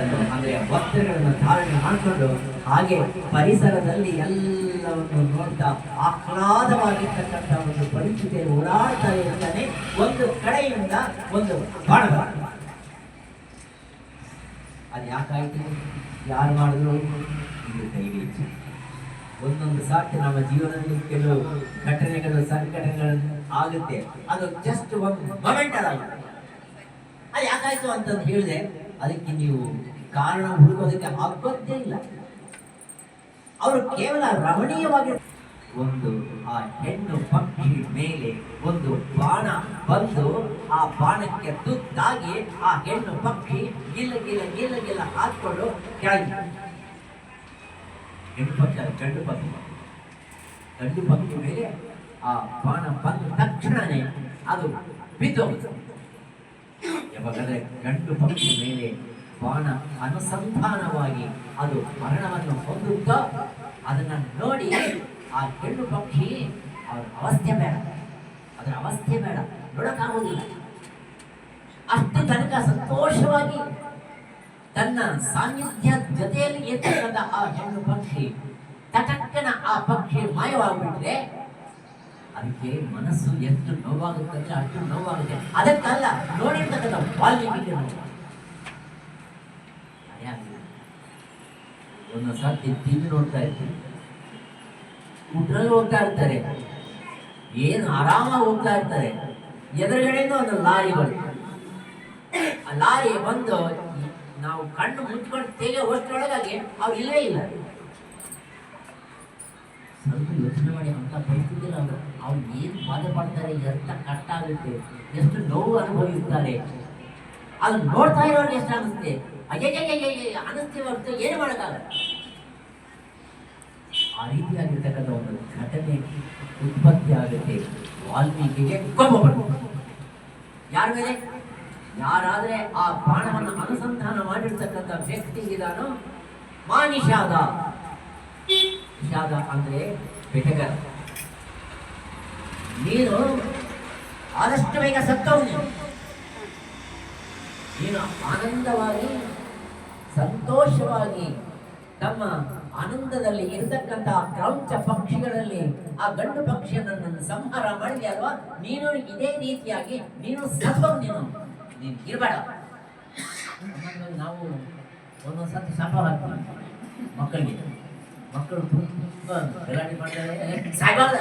ಅಂದ್ರೆ ಧಾರಣೆ ಮಾಡಿಕೊಂಡು ಹಾಗೆ ಪರಿಸರದಲ್ಲಿ ಎಲ್ಲವನ್ನು ನೋಡ್ತಾ ಆಹ್ಲಾದವಾಗಿರ್ತಕ್ಕಂಥ ಒಂದು ಪರಿಸ್ಥಿತಿಯಲ್ಲಿ ಓಡಾಡ್ತಾ ಇರ್ತಾನೆ ಒಂದು ಕಡೆಯಿಂದ ಒಂದು ಬಾಣ. ಅದು ಯಾಕಾಯ್ತು? ಯಾರು ಮಾಡಿದ್ರು. ಒಂದೊಂದು ಸಾಕು ನಮ್ಮ ಜೀವನದಲ್ಲಿ ಕೆಲವು ಘಟನೆಗಳು, ಸಂಘಟನೆಗಳು ಆಗುತ್ತೆ. ಅದು ಜಸ್ಟ್ ಒಂದು ಮೊಮೆಂಟ್ ಆಗುತ್ತೆ ಅದು ಯಾಕಾಯ್ತು ಅಂತಂದು ಹೇಳಿದೆ. ಅದಕ್ಕೆ ನೀವು ಕಾರಣ ಹುಡುಕೋದಕ್ಕೆ ಆಗೋದೇ ಇಲ್ಲ. ಅವರು ಕೇವಲ ರಮಣೀಯವಾಗಿ ಒಂದು ಆ ಹೆಣ್ಣು ಪಕ್ಷಿ ಮೇಲೆ ಒಂದು ಬಾಣ ಬಂದು ಆ ಬಾಣಕ್ಕೆ ತುತ್ತಾಗಿ ಆ ಹೆಣ್ಣು ಪಕ್ಷಿ ಗಿಲ್ಲ ಗಿಲ್ಲ ಗಿಲ್ಲ ಗಿಲ್ಲ ಹಾಕೊಂಡು ಕೆಳಗೆ ಹೆಣ್ಣು ಪಕ್ಷಿ ಗಂಡು ಪಕ್ಷಿ. ಗಂಡು ಪಕ್ಷಿ ಮೇಲೆ ಆ ಬಾಣ ಬಂದ ತಕ್ಷಣನೇ ಅದು ಬಿದ್ದೋಗುತ್ತೆ. ಯಾವಾಗಂದ್ರೆ ಗಂಡು ಪಕ್ಷಿ ಮೇಲೆ ಬಾಣ ಅನುಸಂಧಾನವಾಗಿ ಅದು ಮರಣವನ್ನು ಹೊಂದುತ್ತಾ ಅದನ್ನ ನೋಡಿ ಆ ಹೆಣ್ಣು ಪಕ್ಷಿ ಅವ್ರ ಅವಸ್ಥೆ ಬೇಡ. ಅದರ ಅವಸ್ಥೆ ಬೇಡ. ನೋಡಕ್ಕಾಗುವುದಿಲ್ಲ. ಅಷ್ಟು ತನಕ ಸಂತೋಷವಾಗಿ ತನ್ನ ಸಾನ್ನಿಧ್ಯ ಜೊತೆಯಲ್ಲಿ ಇರ್ತಕ್ಕಂಥ ಆ ಹೆಣ್ಣು ಪಕ್ಷಿ ತಟಕ್ಕನ ಆ ಪಕ್ಷಿ ಮಾಯವಾಗ್ಬಿಟ್ರೆ ಅದಕ್ಕೆ ಮನಸ್ಸು ಎಷ್ಟು ನೋವಾಗುತ್ತೆ ಅಷ್ಟು ನೋವಾಗುತ್ತೆ. ಅದಕ್ಕಲ್ಲ, ನೋಡಿರ್ತಕ್ಕಂಥ ಆಗಿದೆ. ಒಂದೊಂದು ಸರ್ತಿ ತಿಂದು ನೋಡ್ತಾ ಇರ್ತೀವಿ ಕುಟ್ರಲ್ಲಿ ಹೋಗ್ತಾ ಇರ್ತಾರೆ. ಏನು ಆರಾಮಾಗಿ ಹೋಗ್ತಾ ಇರ್ತಾರೆ. ಎದುರುಗಡೆಯಿಂದ ಒಂದು ಲಾರಿ ಬಂತು ಆ ಲಾರಿ ಬಂದು ನಾವು ಕಣ್ಣು ಮುಚ್ಕೊಂಡು ತೆಗೆ ಅಷ್ಟರೊಳಗಾಗಿ ಅವ್ರು ಇಲ್ಲೇ ಇಲ್ಲ. ಸ್ವಲ್ಪ ಯೋಚನೆ ಮಾಡಿ ಅಂತ ಪರಿಸ್ಥಿತಿ ಅವರು ಅವ್ರು ಏನು ಬಾಧೆ ಪಡ್ತಾರೆ ಎಂಥ ಕಷ್ಟ ಆಗುತ್ತೆ, ಎಷ್ಟು ನೋವು ಅನುಭವಿಸ್ತಾರೆ. ಅದು ನೋಡ್ತಾ ಇರೋರಿಗೆ ಎಷ್ಟು ಅನಿಸ್ತಿ ಅಯ್ಯಯ್ಯ ಅನಿಸ್ತೀವಿ ಹೊರತು ಏನು ಮಾಡೋಕ್ಕಾಗಲ್ಲ. ಆ ರೀತಿಯಾಗಿರ್ತಕ್ಕಂಥ ಒಂದು ಘಟನೆ ಉತ್ಪತ್ತಿ ಆಗುತ್ತೆ. ವಾಲ್ಮೀಕಿಗೆ ಕೋಪ ಬರುತ್ತೆ ಯಾರ ಮೇಲೆ? ಯಾರಾದ್ರೆ ಆ ಬಾಣವನ್ನು ಅನುಸಂಧಾನ ಮಾಡಿರ್ತಕ್ಕಂಥ ವ್ಯಕ್ತಿ ಇದಾನೋ ಮಾನಿಷಾದ. ನಿಷಾದ ಅಂದ್ರೆ ಬೆಟಗರ. ನೀನು ಆದಷ್ಟು ಬೇಗ ಸತ್ತವು ನೀನು ಆನಂದವಾಗಿ, ಸಂತೋಷವಾಗಿ ತಮ್ಮ ಆನಂದದಲ್ಲಿ ಇರತಕ್ಕಂಥ ಕ್ರೌಂಚ ಪಕ್ಷಿಗಳಲ್ಲಿ ಆ ಗಂಡು ಪಕ್ಷಿಯನ್ನು ಸಂಹಾರ ಮಾಡಿದೆ ಅಲ್ವಾ? ನೀನು ಇದೇ ರೀತಿಯಾಗಿ ನೀನು ಸತ್ವ ನೀನು. ನೀನು ಇರಬೇಡ. ನಾವು ಒಂದೊಂದ್ಸತಿ ಶಾಪ ಹಾಕ್ತೀವಿ ಮಕ್ಕಳಿಗೆ. ಮಕ್ಕಳು ತುಂಬ ಗಲಾಟೆ ಮಾಡ್ತಾರೆ. ಸಾಯ್ಬಾರ್ದ?